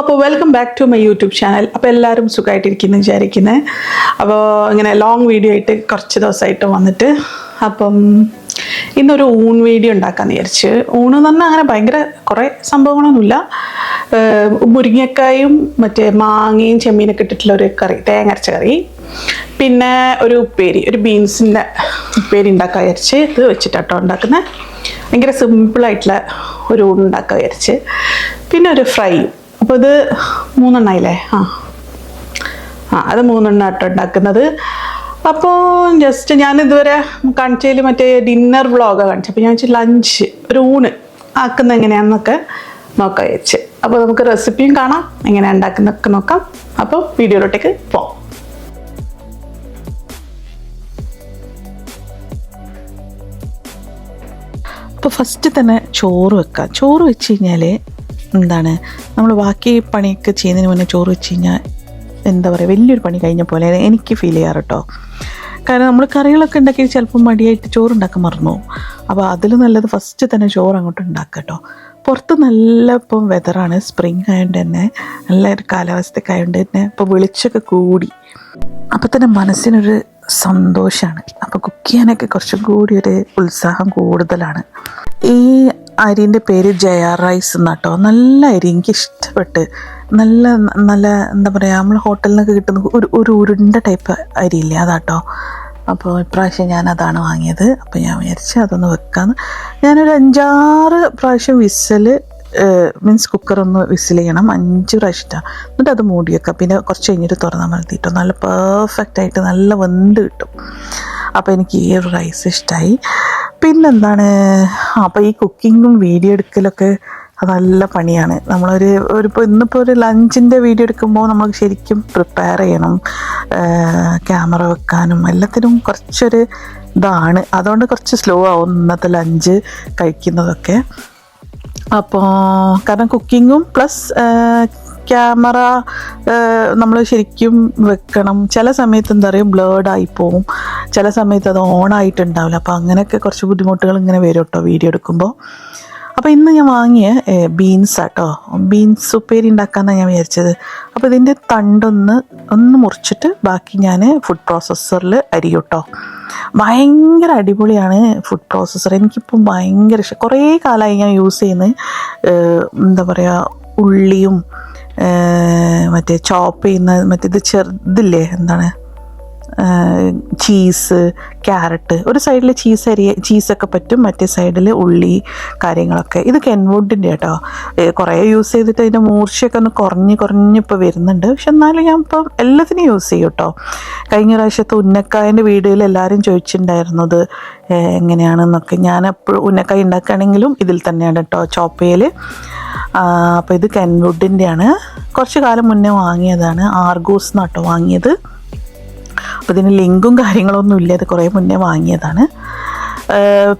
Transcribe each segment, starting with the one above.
അപ്പോൾ welcome back to my YouTube channel അപ്പോൾ എല്ലാവരും സുഖമായിട്ടിരിക്കുന്നു വിചാരിക്കുന്നത് അപ്പോൾ ഇങ്ങനെ ലോങ് വീഡിയോ ആയിട്ട് കുറച്ച് ദിവസമായിട്ട് വന്നിട്ട് അപ്പം ഇന്നൊരു ഊൺ വീഡിയോ ഉണ്ടാക്കാമെന്ന് വിചാരിച്ച്. ഊണ് എന്ന് പറഞ്ഞാൽ അങ്ങനെ ഭയങ്കര കുറേ സംഭവങ്ങളൊന്നുമില്ല. മുരിങ്ങക്കായും മറ്റേ മാങ്ങയും ചെമ്മീനൊക്കെ ഇട്ടിട്ടുള്ള ഒരു കറി തേങ്ങ അരച്ച കറി. പിന്നെ ഒരു ഉപ്പേരി ഒരു ബീൻസിന്റെ ഉപ്പേരി ഉണ്ടാക്കാൻ വിചാരിച്ച് ഇത് വെച്ചിട്ടാട്ടോ ഉണ്ടാക്കുന്നത് ഭയങ്കര സിമ്പിളായിട്ടുള്ള ഒരു ഊണ് ഉണ്ടാക്കാൻ വിചാരിച്ച്. പിന്നെ ഒരു ഫ്രൈ അപ്പോൾ ഇത് ഇല്ലേ ആ. ആ അത് മൂന്നെണ്ണം ആട്ടോ ഉണ്ടാക്കുന്നത്. അപ്പോൾ ജസ്റ്റ് ഞാൻ ഇതുവരെ കാണിച്ചതിൽ മറ്റേ ഡിന്നർ വ്ളോഗാണ് കാണിച്ചത്. അപ്പോൾ ഞാൻ വെച്ചാൽ ലഞ്ച് ഒരു ഊണ് ആക്കുന്ന എങ്ങനെയാണെന്നൊക്കെ നോക്കാം വെച്ച് അപ്പോൾ നമുക്ക് റെസിപ്പിയും കാണാം എങ്ങനെയാണ് ഉണ്ടാക്കുന്നതൊക്കെ നോക്കാം. അപ്പോൾ വീഡിയോയിലോട്ടേക്ക് പോകാം അപ്പോൾ ഫസ്റ്റ് തന്നെ ചോറ് വെക്കാം. ചോറ് വെച്ച് കഴിഞ്ഞാൽ എന്താണ്? നമ്മൾ ബാക്കി പണിയൊക്കെ ചെയ്യുന്നതിന് മുന്നേ ചോറ് വെച്ച് കഴിഞ്ഞാൽ എന്താ പറയുക വലിയൊരു പണി കഴിഞ്ഞ പോലെ എനിക്ക് ഫീൽ ചെയ്യാറ് കേട്ടോ കാരണം നമ്മൾ കറികളൊക്കെ ഉണ്ടാക്കി ചിലപ്പോൾ മടിയായിട്ട് ചോറ് ഉണ്ടാക്കാൻ മറന്നു അപ്പോൾ അതിൽ നല്ലത് ഫസ്റ്റ് തന്നെ ചോറ് അങ്ങോട്ട് ഉണ്ടാക്കുക കേട്ടോ പുറത്ത് നല്ല ഇപ്പം വെതറാണ് സ്പ്രിങ് ആയതുകൊണ്ട് തന്നെ നല്ല ഒരു കാലാവസ്ഥയൊക്കെ ആയതുകൊണ്ട് തന്നെ ഇപ്പോൾ വെളിച്ചൊക്കെ കൂടി. അപ്പോൾ തന്നെ മനസ്സിനൊരു സന്തോഷമാണ് അപ്പോൾ കുക്ക് ചെയ്യാനൊക്കെ കുറച്ചും കൂടി ഒരു ഉത്സാഹം കൂടുതലാണ്. ഈ അരിന്റെ പേര് ജയ റൈസ് എന്നാട്ടോ. നല്ല അരി എനിക്ക് ഇഷ്ടപ്പെട്ട്. നല്ല നല്ല എന്താ പറയുക നമ്മൾ ഹോട്ടലിൽ നിന്നൊക്കെ കിട്ടുന്ന ഒരു ഒരു ഉരുണ്ട ടൈപ്പ് അരിയില്ലേ അതാട്ടോ. അപ്പോൾ ഇപ്രാവശ്യം ഞാൻ അതാണ് വാങ്ങിയത്. അപ്പോൾ ഞാൻ വിചാരിച്ച് അതൊന്ന് വെക്കാമെന്ന് ഞാനൊരു അഞ്ചാറ് പ്രാവശ്യം വിസൽ മീൻസ് കുക്കറൊന്ന് വിസിൽ ചെയ്യണം. അഞ്ച് പ്രാവശ്യമാണ് എന്നിട്ട് അത് മൂടി വെക്കാം. പിന്നെ കുറച്ച് കഴിഞ്ഞിട്ട് തുറന്നാൽ മതി നല്ല പെർഫെക്റ്റ് ആയിട്ട് നല്ല വെന്ത് കിട്ടും. അപ്പോൾ എനിക്ക് ഈ ഒരു റൈസ് ഇഷ്ടമായി പിന്നെന്താണ് അപ്പോൾ ഈ കുക്കിങ്ങും വീഡിയോ എടുക്കലൊക്കെ നല്ല പണിയാണ്. നമ്മളൊരു ഒരു ഇപ്പോൾ ഇന്നിപ്പോൾ ഒരു ലഞ്ചിന്റെ വീഡിയോ എടുക്കുമ്പോൾ നമ്മൾ ശരിക്കും പ്രിപ്പയർ ചെയ്യണം. ക്യാമറ വെക്കാനും എല്ലാത്തിനും കുറച്ചൊരു ഇതാണ്. അതുകൊണ്ട് കുറച്ച് സ്ലോ ആവും ഇന്നത്തെ ലഞ്ച് കഴിക്കുന്നതൊക്കെ. അപ്പോൾ കാരണം കുക്കിങ്ങും പ്ലസ് ക്യാമറ നമ്മൾ ശരിക്കും വെക്കണം. ചില സമയത്ത് എന്താ പറയുക ബ്ലേഡായി പോവും. ചില സമയത്ത് അത് ഓൺ ആയിട്ടുണ്ടാവില്ല. അപ്പോൾ അങ്ങനെയൊക്കെ കുറച്ച് ബുദ്ധിമുട്ടുകൾ ഇങ്ങനെ വരും കേട്ടോ വീഡിയോ എടുക്കുമ്പോൾ അപ്പോൾ ഇന്ന് ഞാൻ വാങ്ങിയ ബീൻസ് ആട്ടോ. ബീൻസ് ഉപ്പേരി ഉണ്ടാക്കാമെന്നാണ് ഞാൻ വിചാരിച്ചത്. അപ്പോൾ ഇതിന്റെ തണ്ടൊന്ന് ഒന്ന് മുറിച്ചിട്ട് ബാക്കി ഞാൻ ഫുഡ് പ്രോസസ്സറിൽ അരിയൂട്ടോ. ഭയങ്കര അടിപൊളിയാണ് ഫുഡ് പ്രോസസ്സർ എനിക്കിപ്പം ഭയങ്കര ഇഷ്ടം. കുറേ കാലമായി ഞാൻ യൂസ് ചെയ്യുന്നത് എന്താ പറയുക ഉള്ളിയും മറ്റേ ചോപ്പ് ചെയ്യുന്ന മറ്റേ ഇത് ചെറുതില്ലേ എന്താണ്? ചീസ് ക്യാരറ്റ് ഒരു സൈഡിൽ ചീസ് അരി ചീസൊക്കെ പറ്റും മറ്റേ സൈഡിൽ ഉള്ളി കാര്യങ്ങളൊക്കെ. ഇത് കെൻവുഡിന്റെ കേട്ടോ. കുറേ യൂസ് ചെയ്തിട്ട് അതിന്റെ മൂർച്ചയൊക്കെ ഒന്ന് കുറഞ്ഞ് കുറഞ്ഞ് ഇപ്പോൾ വരുന്നുണ്ട്. പക്ഷെ എന്നാലും ഞാൻ ഇപ്പം എല്ലാത്തിനും യൂസ് ചെയ്യും കേട്ടോ. കഴിഞ്ഞ പ്രാവശ്യത്തെ ഉന്നക്കായന്റെ വീഡിയോയിൽ എല്ലാവരും ചോദിച്ചിട്ടുണ്ടായിരുന്നത് എങ്ങനെയാണെന്നൊക്കെ. ഞാൻ എപ്പോഴും ഉന്നക്കായ ഉണ്ടാക്കുകയാണെങ്കിലും ഇതിൽ തന്നെയാണ് കേട്ടോ ചോപ്പയിൽ അപ്പോൾ ഇത് കെൻവുഡിന്റെയാണ് കുറച്ച് കാലം മുന്നേ വാങ്ങിയതാണ്. ആർഗൂസ് എന്നാട്ടോ വാങ്ങിയത്. അപ്പോൾ ഇതിന് ലിങ്കും കാര്യങ്ങളൊന്നും ഇല്ല. ഇത് കുറേ മുന്നേ വാങ്ങിയതാണ്.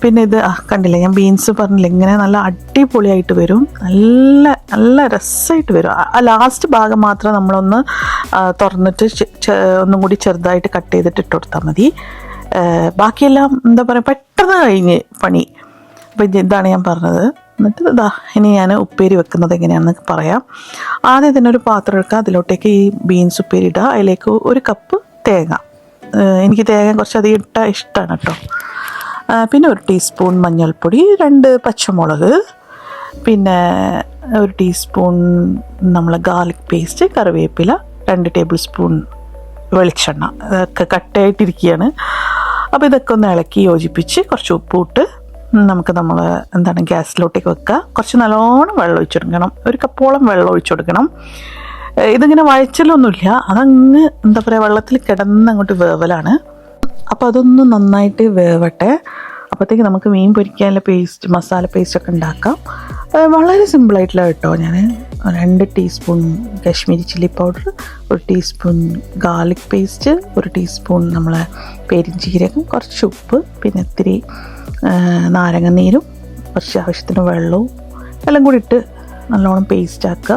പിന്നെ ഇത് കണ്ടില്ല? ഞാൻ ബീൻസ് പറഞ്ഞില്ല? ഇങ്ങനെ നല്ല അടിപൊളിയായിട്ട് വരും. നല്ല നല്ല രസമായിട്ട് വരും. ആ ലാസ്റ്റ് ഭാഗം മാത്രം നമ്മളൊന്ന് തുറന്നിട്ട് ഒന്നും കൂടി ചെറുതായിട്ട് കട്ട് ചെയ്തിട്ട് ഇട്ട് കൊടുത്താൽ മതി. ബാക്കിയെല്ലാം എന്താ പറയുക പെട്ടെന്ന് കഴിഞ്ഞ് പണി. അപ്പം ഇതാണ് ഞാൻ പറഞ്ഞത്. എന്നിട്ട് ഇതാ ഇനി ഞാൻ ഉപ്പേരി വെക്കുന്നത് എങ്ങനെയാണെന്ന് പറയാം. ആദ്യം തന്നെ ഒരു പാത്രം എടുക്കുക. അതിലോട്ടേക്ക് ഈ ബീൻസ് ഉപ്പേരി ഇടുക. അതിലേക്ക് ഒരു കപ്പ് തേങ്ങ. എനിക്ക് തേങ്ങ കുറച്ച് അധികം ഇട്ട ഇഷ്ടമാണ് കേട്ടോ. പിന്നെ ഒരു ടീസ്പൂൺ മഞ്ഞൾപ്പൊടി രണ്ട് പച്ചമുളക് പിന്നെ ഒരു ടീസ്പൂൺ നമ്മൾ ഗാർലിക് പേസ്റ്റ് കറിവേപ്പില രണ്ട് ടേബിൾ സ്പൂൺ വെളിച്ചെണ്ണ. ഇതൊക്കെ കട്ടയായിട്ടിരിക്കുകയാണ് അപ്പോൾ ഇതൊക്കെ ഒന്ന് ഇളക്കി യോജിപ്പിച്ച് കുറച്ച് ഉപ്പൂട്ട് നമുക്ക് നമ്മൾ എന്താണ് ഗ്യാസിലോട്ടേക്ക് വെക്കുക കുറച്ച് നല്ലോണം വെള്ളം ഒഴിച്ചു കൊടുക്കണം ഒരു കപ്പോളം വെള്ളം ഒഴിച്ചു കൊടുക്കണം ഇതിങ്ങനെ വഴച്ചിലൊന്നുമില്ല. അതങ്ങ് എന്താ പറയുക വെള്ളത്തിൽ കിടന്ന് അങ്ങോട്ട് വേവലാണ്. അപ്പോൾ അതൊന്ന് നന്നായിട്ട് വേവട്ടെ. അപ്പോഴത്തേക്ക് നമുക്ക് മീൻ പൊരിക്കാനുള്ള പേസ്റ്റ് മസാല പേസ്റ്റ് ഒക്കെ ഉണ്ടാക്കാം. വളരെ സിമ്പിളായിട്ടുള്ള കേട്ടോ ഞാൻ രണ്ട് ടീസ്പൂൺ കാശ്മീരി ചില്ലി പൗഡർ ഒരു ടീസ്പൂൺ ഗാർലിക് പേസ്റ്റ് ഒരു ടീസ്പൂൺ നമ്മളെ പെരിഞ്ചീരകം കുറച്ച് ഉപ്പ് പിന്നെ ഇത്തിരി നാരങ്ങ നീരും കുറച്ച് ആവശ്യത്തിന് വെള്ളവും എല്ലാം കൂടി ഇട്ട് നല്ലോണം പേസ്റ്റ് ആക്കുക.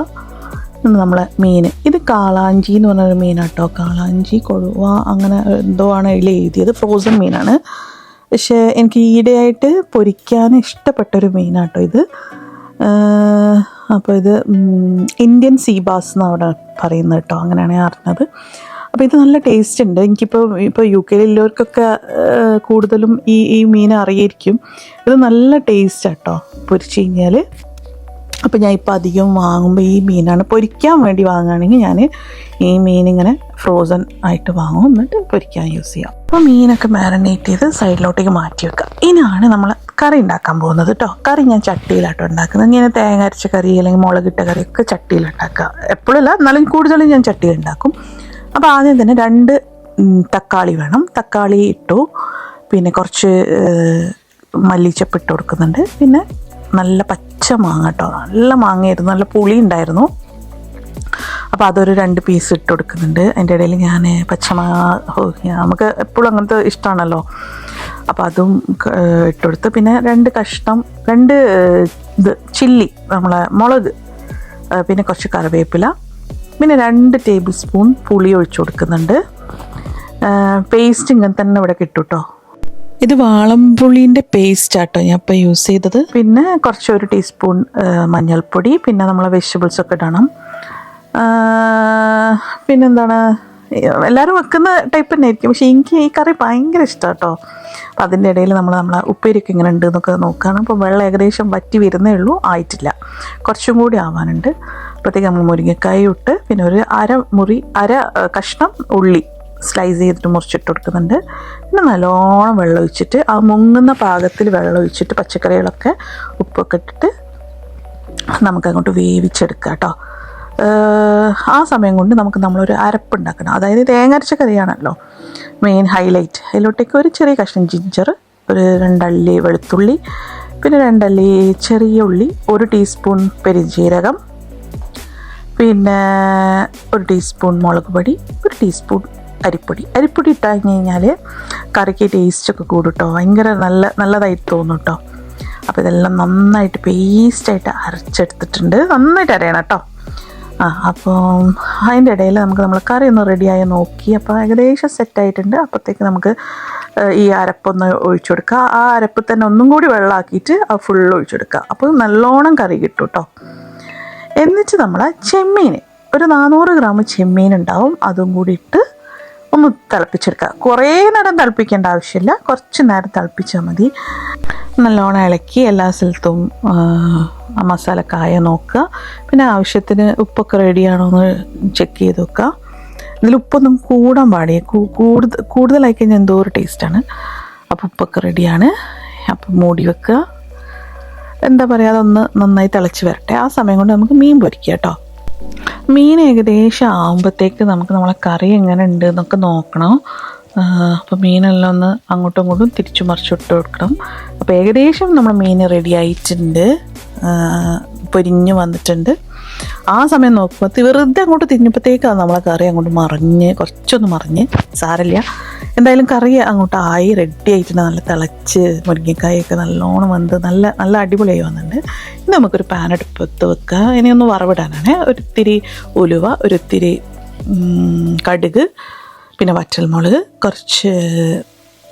നമ്മളെ മീൻ. ഇത് കാളാഞ്ചി എന്ന് പറഞ്ഞൊരു മീനാട്ടോ. കാളാഞ്ചി കൊഴുവ അങ്ങനെ എന്തോ ആണ് അതിൽ എഴുതിയത്. ഫ്രോസൺ മീനാണ്. പക്ഷേ എനിക്ക് ഈയിടെയായിട്ട് പൊരിക്കാൻ ഇഷ്ടപ്പെട്ടൊരു മീനാട്ടോ ഇത്. അപ്പോൾ ഇത് ഇന്ത്യൻ സീബാസ് എന്ന് അവിടെ പറയുന്നത് കേട്ടോ. അങ്ങനെയാണ് ഞാൻ അറിഞ്ഞത്. അപ്പോൾ ഇത് നല്ല ടേസ്റ്റ് ഉണ്ട്. എനിക്കിപ്പോൾ ഇപ്പോൾ യു കെയിലുള്ളവർക്കൊക്കെ കൂടുതലും ഈ ഈ മീൻ അറിയായിരിക്കും. ഇത് നല്ല ടേസ്റ്റ് ആട്ടോ പൊരിച്ചു കഴിഞ്ഞാൽ അപ്പോൾ ഞാൻ ഇപ്പോൾ അധികം വാങ്ങുമ്പോൾ ഈ മീനാണ് പൊരിക്കാൻ വേണ്ടി വാങ്ങുകയാണെങ്കിൽ ഞാൻ ഈ മീൻ ഇങ്ങനെ ഫ്രോസൺ ആയിട്ട് വാങ്ങും. എന്നിട്ട് പൊരിക്കാൻ യൂസ് ചെയ്യാം. അപ്പോൾ മീനൊക്കെ മാരിനേറ്റ് ചെയ്ത് സൈഡിലോട്ടേക്ക് മാറ്റി വെക്കുക ഇനിയാണ് നമ്മൾ കറി ഉണ്ടാക്കാൻ പോകുന്നത് കേട്ടോ കറി ഞാൻ ചട്ടിയിലാട്ടോ ഉണ്ടാക്കുന്നത് ഇങ്ങനെ തേങ്ങ അരച്ച കറി അല്ലെങ്കിൽ മുളകിട്ട കറിയൊക്കെ ചട്ടിയിൽ ഉണ്ടാക്കുക എപ്പോഴല്ല എന്നാലും കൂടുതലും ഞാൻ ചട്ടിയിൽ ഉണ്ടാക്കും അപ്പോൾ ആദ്യം തന്നെ രണ്ട് തക്കാളി വേണം. തക്കാളി ഇട്ടു. പിന്നെ കുറച്ച് മല്ലിച്ചപ്പ് ഇട്ട് കൊടുക്കുന്നുണ്ട്. പിന്നെ നല്ല പച്ച മാങ്ങ കേട്ടോ നല്ല മാങ്ങയായിരുന്നു. നല്ല പുളി ഉണ്ടായിരുന്നു. അപ്പോൾ അതൊരു രണ്ട് പീസ് ഇട്ട് കൊടുക്കുന്നുണ്ട്. അതിന്റെ ഇടയിൽ ഞാൻ പച്ചമാങ്ങ നമുക്ക് എപ്പോഴും അങ്ങനത്തെ ഇഷ്ടമാണല്ലോ അപ്പോൾ അതും ക- ഇട്ട് കൊടുത്ത് പിന്നെ രണ്ട് കഷ്ണം രണ്ട് ഇത് ചില്ലി നമ്മളെ മുളക് പിന്നെ കുറച്ച് കറിവേപ്പില പിന്നെ രണ്ട് ടേബിൾ സ്പൂൺ പുളി ഒഴിച്ചു കൊടുക്കുന്നുണ്ട്. പേസ്റ്റ് ഇങ്ങനെ തന്നെ ഇവിടെ കിട്ടും കേട്ടോ ഇത് വാളംപുളീന്റെ പേസ്റ്റ് ആട്ടോ ഞാൻ ഇപ്പോൾ യൂസ് ചെയ്തത്. പിന്നെ കുറച്ച് ഒരു ടീസ്പൂൺ മഞ്ഞൾപ്പൊടി പിന്നെ നമ്മൾ വെജിറ്റബിൾസ് ഒക്കെ ഇടണം. പിന്നെന്താണ് എല്ലാവരും വെക്കുന്ന ടൈപ്പ് തന്നെ ആയിരിക്കും. പക്ഷേ എനിക്ക് ഈ കറി ഭയങ്കര ഇഷ്ടമാണ് കേട്ടോ അപ്പം അതിന്റെ ഇടയിൽ നമ്മൾ നമ്മളെ ഉപ്പേരിക്ക് ഇങ്ങനെ ഉണ്ട് എന്നൊക്കെ നോക്കുകയാണ് അപ്പോൾ വെള്ളം ഏകദേശം വറ്റി വരുന്നേ ഉള്ളൂ. ആയിട്ടില്ല. കുറച്ചും കൂടി ആവാനുണ്ട്. അപ്പോഴത്തേക്ക് നമ്മൾ മുരിങ്ങക്കായ ഇട്ട് പിന്നെ ഒരു അര മുറി അര കഷ്ണം ഉള്ളി സ്ലൈസ് ചെയ്തിട്ട് മുറിച്ചിട്ട് കൊടുക്കുന്നുണ്ട്. പിന്നെ നല്ലോണം വെള്ളം ഒഴിച്ചിട്ട് ആ മുങ്ങുന്ന പാകത്തിൽ വെള്ളം ഒഴിച്ചിട്ട് പച്ചക്കറികളൊക്കെ ഉപ്പൊക്കെ ഇട്ടിട്ട് നമുക്ക് അങ്ങോട്ട് വേവിച്ചെടുക്കാം കേട്ടോ. ആ സമയം കൊണ്ട് നമുക്ക് നമ്മളൊരു അരപ്പുണ്ടാക്കണം അതായത് തേങ്ങരച്ച കറിയാണല്ലോ. മെയിൻ ഹൈലൈറ്റ് അതിലോട്ടേക്ക് ഒരു ചെറിയ കഷ്ണം ജിഞ്ചർ ഒരു രണ്ടല്ലി വെളുത്തുള്ളി പിന്നെ രണ്ടല്ലി ചെറിയ ഉള്ളി ഒരു ടീസ്പൂൺ പെരിഞ്ജീരകം പിന്നെ ഒരു ടീസ്പൂൺ മുളക് പൊടി ഒരു ടീസ്പൂൺ അരിപ്പൊടി. അരിപ്പൊടി ഇട്ട് കഴിഞ്ഞ് കഴിഞ്ഞാൽ കറിക്ക് ടേസ്റ്റൊക്കെ കൂടും കേട്ടോ ഭയങ്കര നല്ല നല്ലതായിട്ട് തോന്നും കേട്ടോ അപ്പോൾ ഇതെല്ലാം നന്നായിട്ട് പേസ്റ്റായിട്ട് അരച്ചെടുത്തിട്ടുണ്ട്. നന്നായിട്ട് അരയണം കേട്ടോ ആ അപ്പോൾ അതിന്റെ ഇടയിൽ നമുക്ക് നമ്മൾ കറി ഒന്ന് റെഡിയായി നോക്കി. അപ്പോൾ ഏകദേശം സെറ്റായിട്ടുണ്ട് അപ്പോഴത്തേക്ക് നമുക്ക് ഈ അരപ്പൊന്ന് ഒഴിച്ചു കൊടുക്കുക ആ അരപ്പ് തന്നെ ഒന്നും കൂടി വെള്ളമാക്കിയിട്ട് ആ ഫുൾ ഒഴിച്ചു കൊടുക്കുക അപ്പോൾ നല്ലോണം കറി കിട്ടും കേട്ടോ എന്നിട്ട് നമ്മൾ ചെമ്മീൻ ഒരു നാനൂറ് ഗ്രാം ചെമ്മീൻ ഉണ്ടാവും. അതും കൂടി ഇട്ട് ഒന്ന് തിളപ്പിച്ചെടുക്കുക. കുറേ നേരം തിളപ്പിക്കേണ്ട ആവശ്യമില്ല. കുറച്ച് നേരം തിളപ്പിച്ചാൽ മതി. നല്ലോണം ഇളക്കി എല്ലാ സ്ഥലത്തും ആ, മസാല കായ നോക്കുക. പിന്നെ ആവശ്യത്തിന് ഉപ്പൊക്കെ റെഡിയാണോ എന്ന് ചെക്ക് ചെയ്ത് നോക്കുക. ഇതിൽ ഉപ്പൊന്നും കൂടാൻ പാടില്ല. കൂടുതൽ കൂടുതലായി കഴിഞ്ഞാൽ എന്തോ ഒരു ടേസ്റ്റാണ് അപ്പോൾ ഉപ്പൊക്കെ റെഡിയാണ് അപ്പോൾ മൂടി വെക്കുക. എന്താ പറയുക അതൊന്ന് നന്നായി തിളച്ച് വരട്ടെ. ആ സമയം കൊണ്ട് നമുക്ക് മീൻ പൊരിക്കുക കേട്ടോ. മീൻ ഏകദേശം ആകുമ്പോഴത്തേക്ക് നമുക്ക് നമ്മളെ കറി എങ്ങനെ ഉണ്ട് എന്നൊക്കെ നോക്കണം. അപ്പോൾ മീനെല്ലാം ഒന്ന് അങ്ങോട്ടും ഇങ്ങോട്ടും തിരിച്ചു മറിച്ചിട്ട് കൊടുക്കണം. അപ്പോൾ ഏകദേശം നമ്മുടെ മീൻ റെഡി ആയിട്ടുണ്ട്. പൊരിഞ്ഞ് വന്നിട്ടുണ്ട്. ആ സമയം നോക്കുമ്പോൾ വെറുതെ അങ്ങോട്ട് തിരിഞ്ഞപ്പോഴത്തേക്കാണ് നമ്മളെ കറി അങ്ങോട്ട് മറിഞ്ഞ് കുറച്ചൊന്ന് മറിഞ്ഞ്. സാരമില്ല എന്തായാലും കറി അങ്ങോട്ട് ആയി റെഡി ആയിട്ടുണ്ട്. നല്ല തിളച്ച് മുരിങ്ങക്കായൊക്കെ നല്ലോണം വന്ന് നല്ല നല്ല അടിപൊളിയായി വന്നിട്ടുണ്ട്. നമുക്കൊരു പാൻ അടുപ്പത്ത് വെക്കുക ഇനി ഒന്ന് വറവിടാനാണ്. ഒരിത്തിരി ഉലുവ ഒരിത്തിരി കടുക് പിന്നെ വറ്റൽമുളക് കുറച്ച്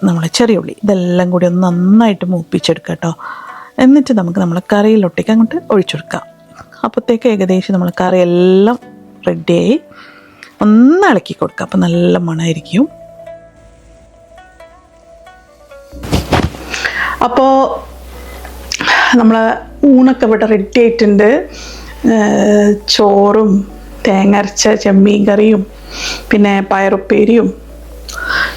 നമ്മളെ ചെറിയ ഉള്ളി. ഇതെല്ലാം കൂടി ഒന്ന് നന്നായിട്ട് മൂപ്പിച്ചെടുക്കുക കേട്ടോ. എന്നിട്ട് നമുക്ക് നമ്മളെ കറിയിലൊട്ടേക്ക് അങ്ങോട്ട് ഒഴിച്ചെടുക്കാം. അപ്പോഴത്തേക്ക് ഏകദേശം നമ്മൾ കറിയെല്ലാം റെഡിയായി ഒന്ന് ഇളക്കി കൊടുക്കുക അപ്പം നല്ല മണമായിരിക്കും അപ്പോൾ നമ്മൾ ഊണൊക്കെ ഇവിടെ റെഡി ആയിട്ടുണ്ട്. ചോറും തേങ്ങരച്ച ചെമ്മീൻ കറിയും പിന്നെ പയറുപ്പേരിയും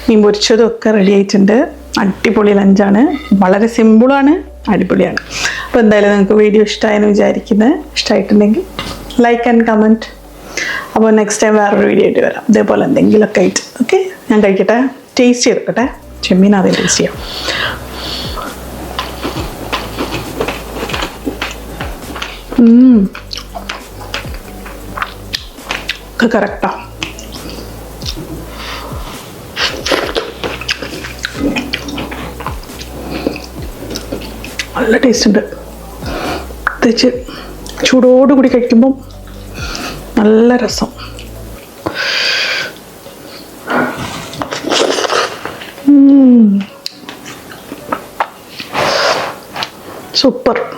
മീൻ പൊരിച്ചതും ഒക്കെ റെഡി ആയിട്ടുണ്ട്. അടിപൊളി ലഞ്ചാണ് വളരെ സിമ്പിളാണ് അടിപൊളിയാണ്. അപ്പോൾ എന്തായാലും നിങ്ങൾക്ക് വീഡിയോ ഇഷ്ടമായെന്ന് വിചാരിക്കുന്നത് ഇഷ്ടമായിട്ടുണ്ടെങ്കിൽ ലൈക്ക് ആൻഡ് കമന്റ് അപ്പോൾ നെക്സ്റ്റ് ടൈം വേറൊരു വീഡിയോ ആയിട്ട് വരാം. ഇതേപോലെ എന്തെങ്കിലുമൊക്കെ ആയിട്ട്. ഓക്കെ ഞാൻ കഴിക്കട്ടെ? ടേസ്റ്റ് ചെയ്തോട്ടെ ചെമ്മീൻ ആദ്യം ടേസ്റ്റ് ചെയ്യാം. ഒക്കെ കറക്റ്റാ നല്ല ടേസ്റ്റ് ഉണ്ട്. പ്രത്യേകിച്ച് ചൂടോടുകൂടി കഴിക്കുമ്പം നല്ല രസം. സൂപ്പർ.